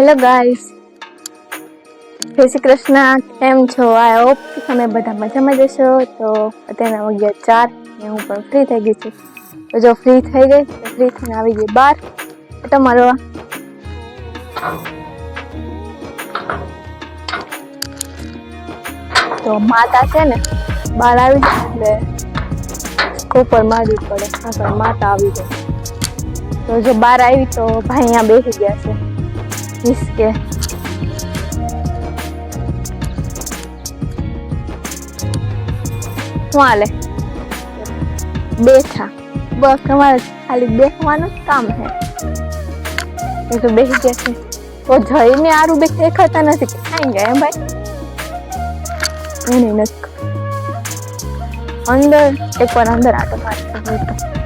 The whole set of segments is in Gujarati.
હેલો ગાઈસ જય શ્રી કૃષ્ણ. કેમ છો? આઈ હોપ તમે બધા મજામાં જશો તો અત્યારના વાગ્યા ચાર ને હું પણ ફ્રી થઈ ગઈ છું. તો જો ફ્રી થઈ ગઈ, તો ફ્રી થઈને આવી ગઈ બાર તમારો તો માતા છે ને, બહાર આવી જાય એટલે કોપર મારવી પડે આગળ માતા આવી જાય તો જો બહાર આવી તો ભાઈ અહીંયા બેસી ગયા છે. હિસકે શું હાલે બેઠા બસ તમારે ખાલી બેસવાનું જ કામ છે એ તો બેસી ગયા છે તો જઈને આરું બે દેખાતા નથી ખાઈ ગયા એમ ભાઈ એને નથી. અંદર એકવાર અંદર આટો મારતો હોય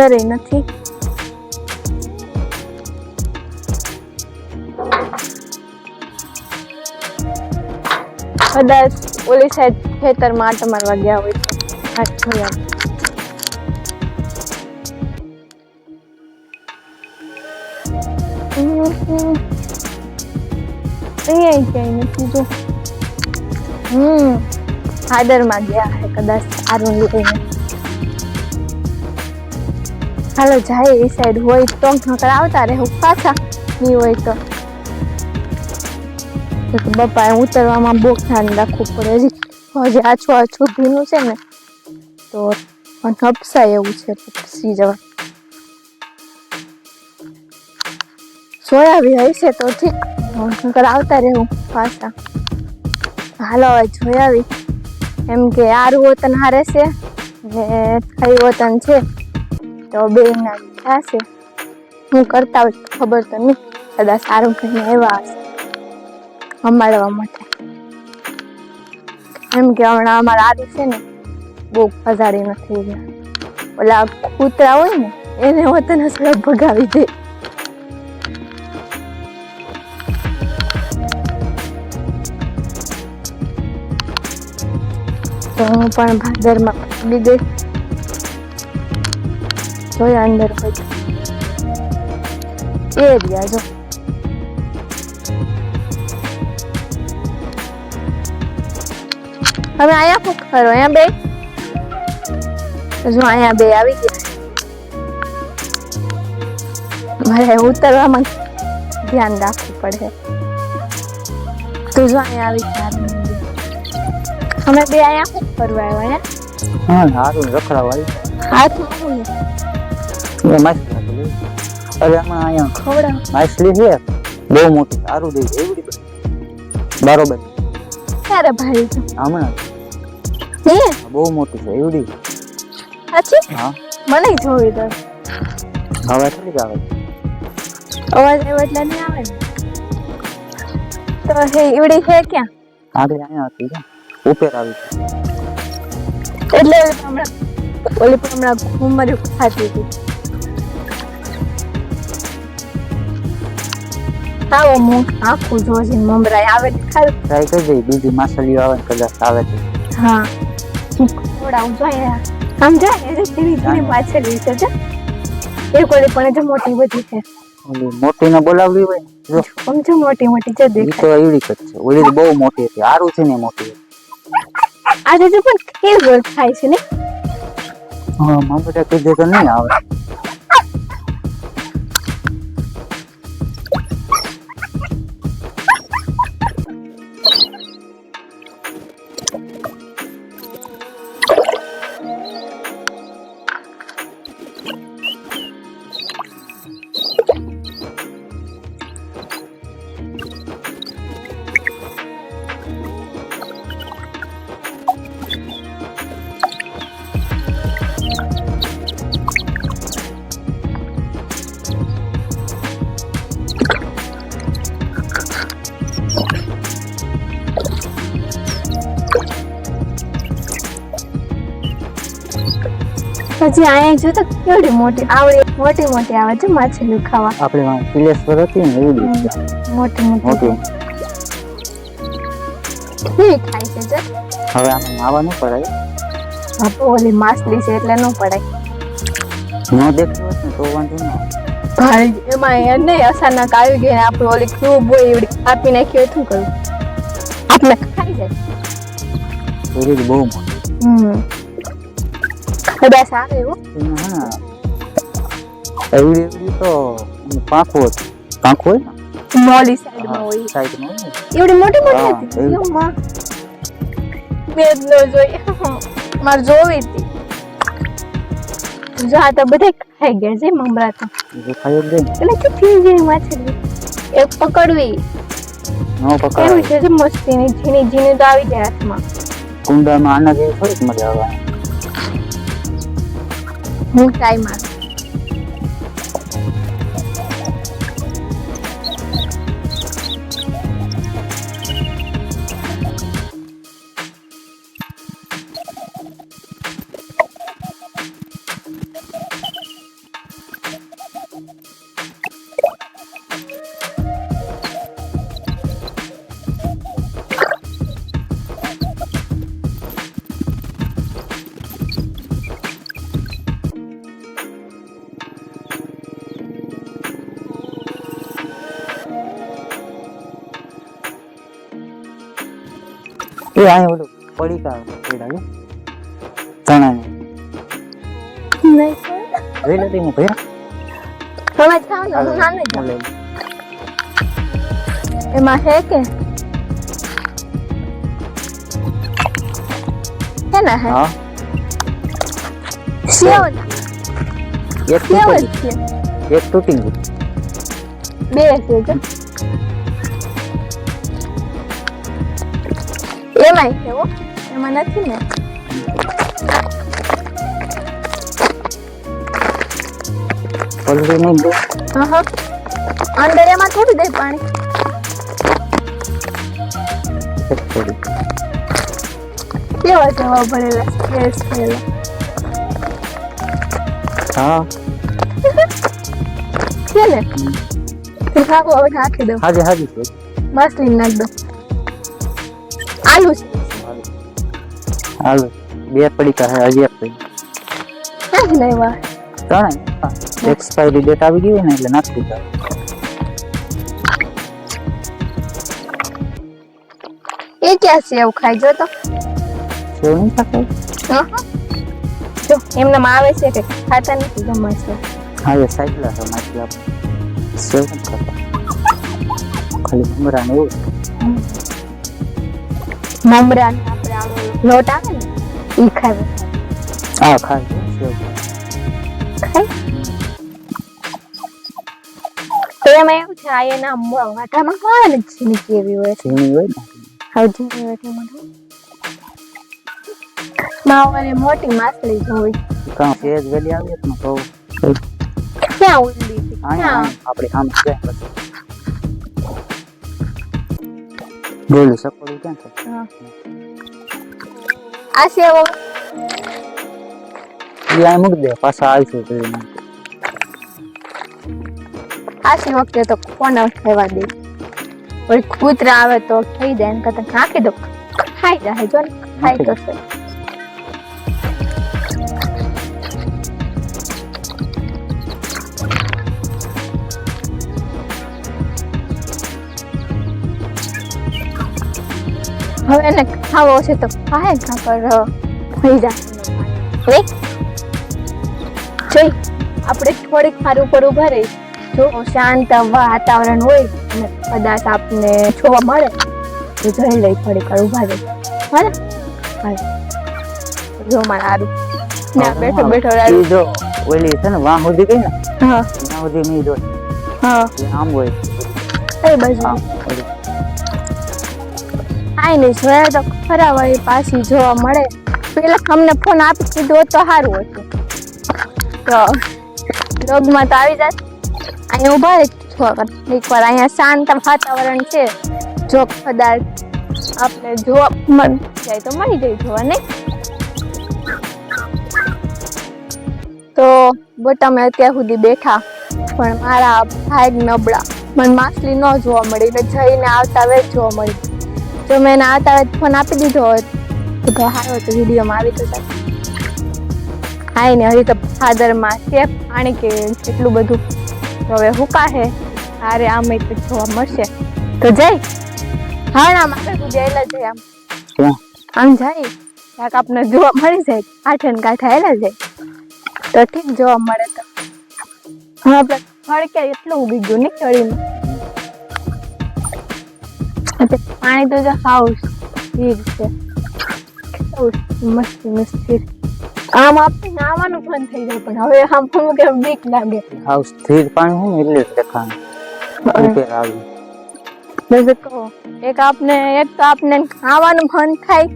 અંદર નથી. કદાચ ઓલી સાઈડ ખેતરમાં આટો મારવા ગયા હોય તો. હાથ જોયા અહીંયા ક્યાંય નથી જો હમ, હાદરમાં ગયા કદાચ આરું લઈને. હાલો જાય એ સાઈડ હોય તો નકર આવતા રહે પાછા. નહીં હોય તો. કે ઉતરવામાં બહુ ધ્યાન રાખવું પડે હજી. હજી આછું આછું ભીનું છે ને, તો હપસાય એવું છે પસી જવા. સોયાબી હશે તો ઠીક. નકર આવતા રહેવું પાછા. હાલો હવે જોયાવી એમ કે આરું વતન હારે છે ને થઈ વતન છે. તો બે ના થશે હું કરતા હોય ખબર તો નહીં, કદાચ સારું કહીને આવ્યા હશે. સંભાળવા માટે. એમ કે હમણાં અમારા આદુ છે ને, બહુ પધારી નથી ગયા ઓલા કૂતરા હોય ને, એને વતન અસર ભગાવી દે. તો હું પણ ભાદરમાં ગઈ. જોયા અંદર હોય એ રહ્યા જો હવે અહીંયા શું ખરો અહીંયા બે જો અહીંયા બે આવી ગયા મારે ઉતરવામાં ધ્યાન રાખવું પડે તું જો અહીંયા આવી ગયા અમે બે અહીંયા શું કરવા આવ્યા હા છે? એ માછલી રાખેલી. અરે આમાં અહીંયા ખવડાવ માછલી છે બહુ મોટી સારું દે એવડી બધી. બરોબર અરે ભાઈ હમણાં હે બહુ મોટી છે એવડી સાચી હા મને જોવી દે હવે થોડીક આવે અવાજ આવ્યો એટલે નહીં આવે તો હે એવડી છે ક્યાં આગળ અહીંયા હતી છે ઉપર આવી. એટલે હમણાં ઓલી પણ હમણાં ઘુમર્યું ખાતી હતી આવો હું આખું જોજીને મમરાય આવે ખાલી ટ્રાય કરજે બીજી માછલીઓ આવે કદાચ આવે છે. હા. થોડા જોઈએ આમ જાય એ ધીરે ધીરે પાછળ છે એક ઓલી પણ જો મોટી બધી છે. મોટી ને બોલાવવી હોય જો. સમજો મોટી મોટી છે દેખાય. તો એવી કત છે. ઓલી તો બહુ મોટી હતી. આરું છે ને મોટી. આજે જો પણ કેવું થાય છે ને. હા મમરા કીધું તો નહીં આવે. પછી અહીંયા જો તો કેવડી મોટી આવડી મોટી મોટી આવે છે માછલી ખાવા. આપણે માં પિલેશ્વર હતી ને એવી જ મોટી મોટી. કેવી ખાય છે જો હવે આને નાવા ન પડાય. તો ઓલી માછલી છે એટલે ન પડાય. ન દેખતો ને તો વાંધો ન ભાઈ એમાં એને અચાનક આવી ગઈ ને આપણે ઓલી ક્યુબ હોય એવડી. કાપી નાખી હોય શું કરું આપણે ખાઈ જાય. બહુ હમ. કદાચ આવે એવું? એને હે. ને એવડી એવડી તો આમ પાંખું હોય ને? મોલી સાઈડમાં હોય. સાઈડમાં એવડી મોટી મોટી હતી એવી. માં મેં જ ન જોઈ. મારે જોવી હતી. જો આ તો બધા ખાઈ ગયા છે મમરા તો. ખાઈ જ જાય એટલે કેટલી જેવી માછલી એક પકડવી. ને છે મસ્તીની ઝીણી ઝીણી તો આવી જાય હાથમાં. કુંડામાં આના જેવી થોડીક મજા આવે. હું ટ્રાય મારું એ આ ઓલું પડીકા પડ્યા હું તમે ખાવ ને હું નાને જાઉં ઓલે એમાં હે કે? હે ને હે? હા. સેવ એક. એક તૂટી ગયું. બે છે જો છે હો. એમાં નથી ને. દે હા અંદર એમાં થોડી દે પાણી. કેવા જવા ભરેલા સ્ટ્રેસ થયેલા હા. છે ને? તે ખાકો હવે નાખી દો હાજી હાજી નાખ દો આલુ છે આલુ બે પડીકા છે હજી એક પડી. નહીં વાહ ત્રણે એક્સપાયરી ડેટ આવી ગઈ ને એટલે નાખી દીધા એ ક્યાં સેવ ખાઈ જો તો સેવ નહીં ખાતા? હા. જો એમનામ આવે છે કે ખાતા નથી ગમે છે. હા એ સાઈડલા છે માછી આપણે સેવ ખાતા. ખાલી ઉમરાને એવું મમરા લોટ આવે ને ઈ ખાવે હા ખાય. તો એમાં એવું છે આ એના વાટામાં હોય ને ઝીણી કેવી હોય. છે ઝીણી હોય ને? હવે ઝીણી વાટામાં તો માં ઓલી મોટી માછલી જોવી. કાં સેજ વેલી આવી તો ક્યાં ઉલ્લી ક્યાં? આપણે સામે જાય બોલું સકોડું ક્યાં છે? હા. આ સેવો એ આ મૂકી દે પાછા આવીશું તો. આશી વખતે તો કોને થવા દે? કોઈ કૂતરા આવે તો થઈ જાય એને કરતા નાખી દો. ખાઈ જાય જો ખાઈ તો હવે એને ખાવો છે તો ખાય પર થઈ જાય. રે જોઈ આપણે થોડીક સારું ઉપર ઊભા રહી જો શાંત વાતાવરણ હોય અને કદાચ આપને જોવા મળે તો જોઈ લઈ થોડીક વાર ઊભા રહી હા હાલે. જો મારા ને ના બેઠો બેઠો ઈ જો ઓલી છે ને વાહ સુધી ગઈ ને? હા. ત્યાં સુધી નહીં જોઈ. હા. આમ હોય. એ બાજુ. નહીં જોયા તો ખરા વળી પાછી જોવા મળે. પેલા અમને ફોન આપી દીધો તો સારું હતું. તો લોગમાં તો આવી જાય. અહીંયા ઊભા રહી એકવાર અહીંયા શાંત વાતાવરણ છે. જો કદાચ આપણે જોવા મળી જાય તો મળી જાય જોવા ને તો બોટામાં અત્યાર સુધી બેઠા. પણ મારા ભાઈ નબળા. મને માછલી ન જોવા મળી ને જઈને આવતા વેચ જોવા મળી. જો મેં એને આવતા વેત ફોન આપી દીધો હોત તો તો સારો તો વિડીયોમાં આવી તો જાય. હાય ને હજી તો ફાધરમાં છે પાણી કે એટલું બધું. તો હવે હુકા હે હારે આમ તો જોવા મળશે. તો જઈ હા ના મારે જયેલા જાય આમ. આમ જાય. ક્યાંક આપને જોવા મળી જાય. કાંઠે ને કાંઠે આવેલા જાય. તો ઠીક જોવા મળે તો. હા આપણે ફળ ક્યાં એટલું ઉગી ગયું નહીં એટલે પાણી તો જો હાઉસ સ્થિર છે. મસ્ત મસ્ત આમ આપણે નાવાનું પણ થઈ જાય પણ હવે આમ અમુક એમ બીક લાગે? હાઉસ સ્થિર પાણી હું એટલે જ દેખાણ ઉપર આવી. બસ કહો એક આપને એક તો આપને ખાવાનું મન થાય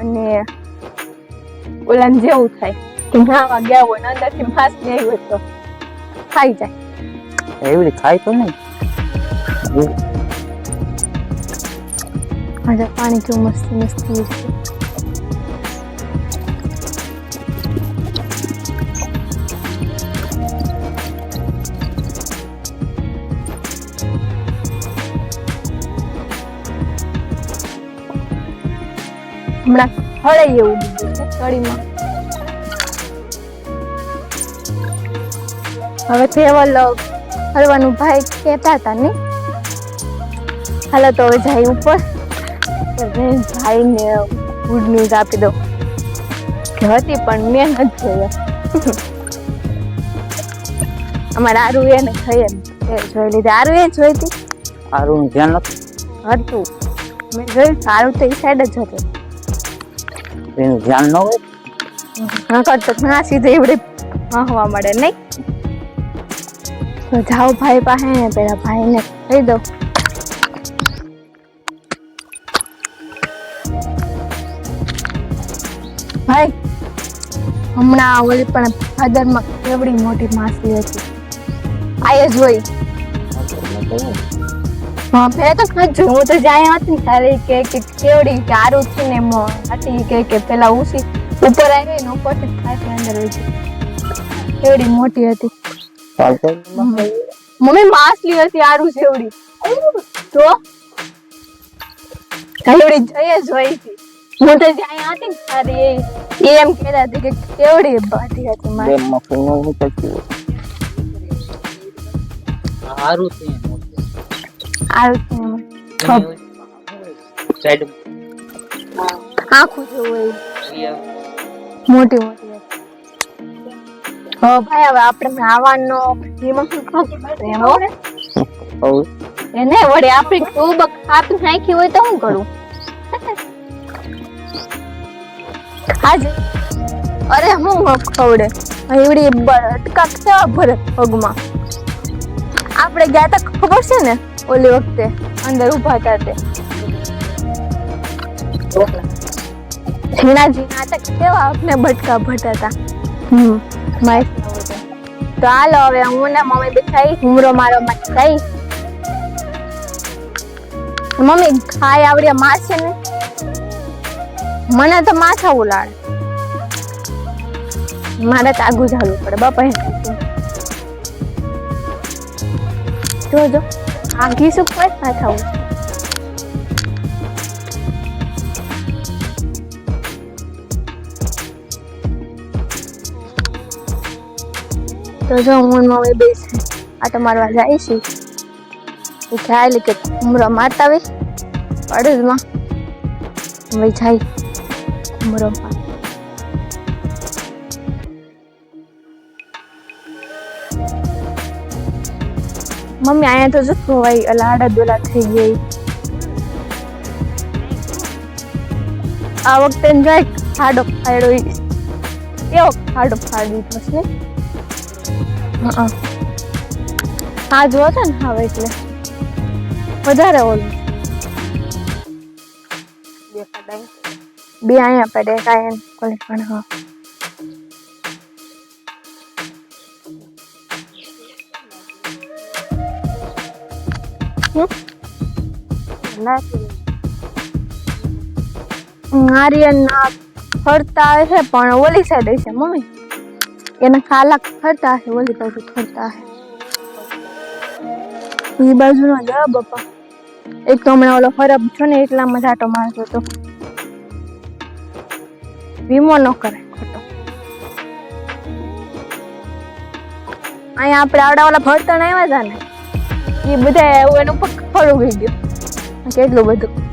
અને ઓલા જેવું થાય કે નાવા ગયા હોય ને અંદરથી માસ નહીં હોય તો ખાઈ જાય. એવડી ખાય તો નહીં. આજે પાણી કેવું મસ્તી મસ્તી હમણાં હળાઈ એવું બીજું છે કડીમાં હવે ફેવલ ફરવાનું ભાઈ કહેતા હતા ને હાલો તો હવે જાય ઉપર ભાઈને ગુડ ન્યૂઝ આપી દો. હતી પણ મેં નથી જોયા. અમારે આરુ એને થઈ એમ એ જોઈ લીધી. આરુ એ જોઈ હતી? સારું ધ્યાન નથી હતું. મેં જોયું સારું તો એ સાઈડ જ હતું. એનું ધ્યાન ન હોય? હા તો ના સીધે એવડે હોવા મળે નહીં? તો જાઓ ભાઈ પાસે પેલા ભાઈને કહી દો. ભાઈ, હમણાં ઓલી પણ ભાદરમાં કેવડી મોટી માછલી હતી. આય જ હોય. હા મેં તો ખાસ હું તો જાય હતી ને ત્યારે કે કે કેવડી ચારું છે ને મો હતી. કે કે પેલા ઉસી ઉપર આવી ને ઉપરથી ખાસી અંદર હોય છે. કેવડી મોટી હતી. મમ્મી, માછલી હતી આરું જેવડી. તો? કેવડી જઈએ હોય હતી હું તો હતી એમ કહેતા હતી કે કેવડી બાધી હતી મારી. બે મફીનો નીકળતી સારું છે આરું છે સાઈડ આખું જેવું હોય. મોટી મોટી હો ભાઈ હવે આપણે આવવાનો એમાં શું ખબર એમ હો એને વળી આપણે ખૂબ કાપી નાખી હોય તો શું કરું? આજે અરે હું ખવડે. એવડી અટકા કેવા ભરે પગમાં. આપણે ગયા તા ખબર છે ને, ઓલી વખતે, અંદર ઊભા હતા તે. ઝીણા ઝીણા હતા કેવા આપને બટકા ભરતા હમ, માય તો હાલો હવે હું ને મમ્મી બી ખાઈ હુમરો મારો માં ખાઈ. મમ્મી ખાઈ આવડ્યા માસ છે ને? મને તો માથા ઉલાડે મારે તો આગું ચાલવું પડે, બાપા જોજો આગી શું કોઈ માથા ઉલાડે તો જો, હું મમ્મી બે છે આટો મારવા જાય છે ખ્યાલ કે ઉમરા મારતા આવે પડોશમાં. હવે જાય. ઉમરો મમ્મી, અહીંયા તો જો ખોવાઈ અલાડા દોલા થઈ ગઈ આ વખતે જાય ખાડો ફાડો કેવો ખાડો ફાડી થશે હા હા. જો છે ને હવે એટલે. વધારે ઓલું. બે અહીંયા પડે કાંઈ કોલેજ પણ હા આર્યન ફરતા છે પણ ઓલી સાઈડ છે મમ્મી એના ખાલા ફરતા હશે ઓલી બાજુ ફરતા એ બાજુ નો જા બાપા એક હમણાં ઓલો હરબ છો ને એટલા આટો મારતો હતો વીમો ન કરે ખોટો. અહીંયા આપણે આવડા ઓલા ભરતણ આવ્યા હતા ને એ બધા એનું ફળ ઉગી ગયું. કેટલું બધું.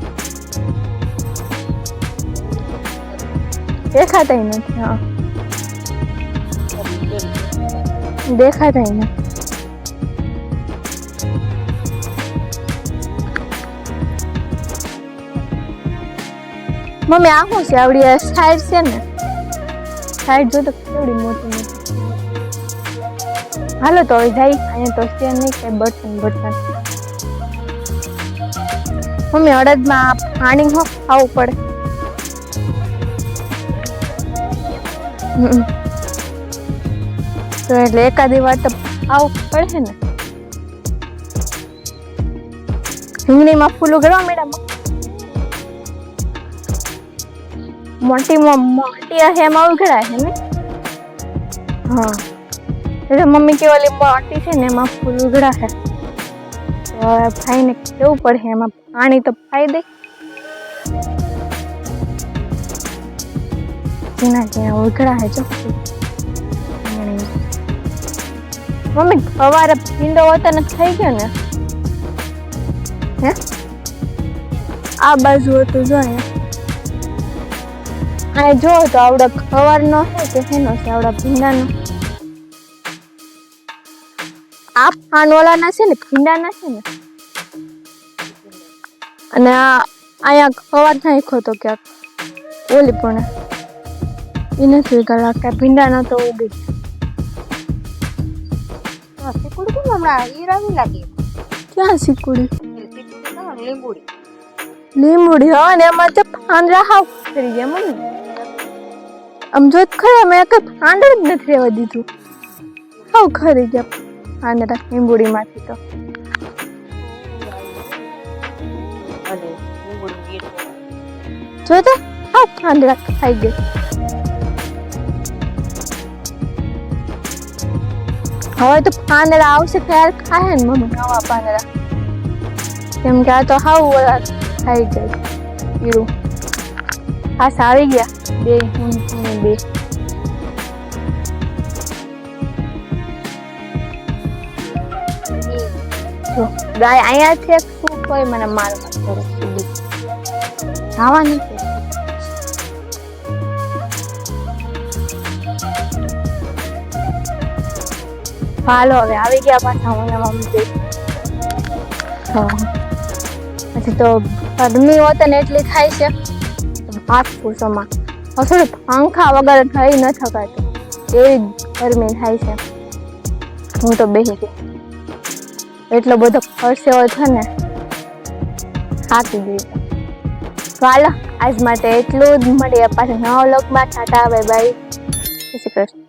દેખાતા નથી, હા. દેખાતા નથી. મમ્મી, આ શું છે? આવડી સાઈડ છે ને? સાઈડ જો તો કેવડી મોટી મોટી. હાલો તો હવે જાય. અહીંયા તો છે નહીં કે બટન બટન. મમ્મી, અડદમાં પાણી હો, ખાવું પડે. તો એટલે એકાદી વાર તો આવું પડે ને. રીંગણીમાં ફૂલ ઉઘડવા મેડમ મોટી મોટી હશે એમાં ઉઘડા છે ને? હા. એટલે મમ્મી કે ઓલી મોટી છે ને એમાં ફૂલ ઉઘડા છે તો ભાઈને કેવું પડે એમાં પાણી તો ફાઈ દે. જીના જ્યાં ઉઘડા છે રીંગણી. મમ્મી, સવારે ભીંડો વતન થઈ ગયો ને? હે? આ બાજુ હતું જો અહીંયા. આ જો તો આવડા ખવારનો છે કે શેનો છે? આવડા ભીંડાનો. આ પાનોલાના છે ને ભીંડાના છે ને. અને આ અહીંયા ખવાર નાખ્યો તો ક્યાંક. ઓલી પણ. એ નથી ઉગાડવા કે ભીંડાનો તો ઉગી. શીકુડી હમણાં ઈ રવી લાગી? ક્યાં શીકુડી? લીંબુડી. લીંબુડી હા ને એમાં તો પાંદડા હાવ કરી ગયા મમ્મી આમ જો ખરા મેં કઈ પાંદડા જ નથી રહેવા દીધું. હાવ ખરી ગયા પાંદડા લીંબુડીમાંથી તો. જો તો હાવ પાંદડા ખાઈ ગઈ હવે તો પાંદડા આવશે ત્યારે ખાય ને મમ્મી. નવા પાંદડા. કેમ કે આ તો હાવ ઓલા ખાઈ જાય. પીરું આ સારી ગયા બે બે ગાય અહીંયા છે શું કોઈ મને મારવા કરે સીધી ખાવા હાલો હવે આવી ગયા પાછા હું મમ્મી પછી તો ગરમી હોત ને એટલી થાય છે હાથ પૂછોમાં થોડું પંખા વગર થઈ ન થકાતું એવી ગરમી થાય છે. હું તો બેસી ગઈ. એટલો બધો પરસેવો છે ને હાકી ગઈ. ચાલો, આજ માટે એટલું જ મળીએ. પાછા નવ લોકમાં tata bye bye Shri Krishna.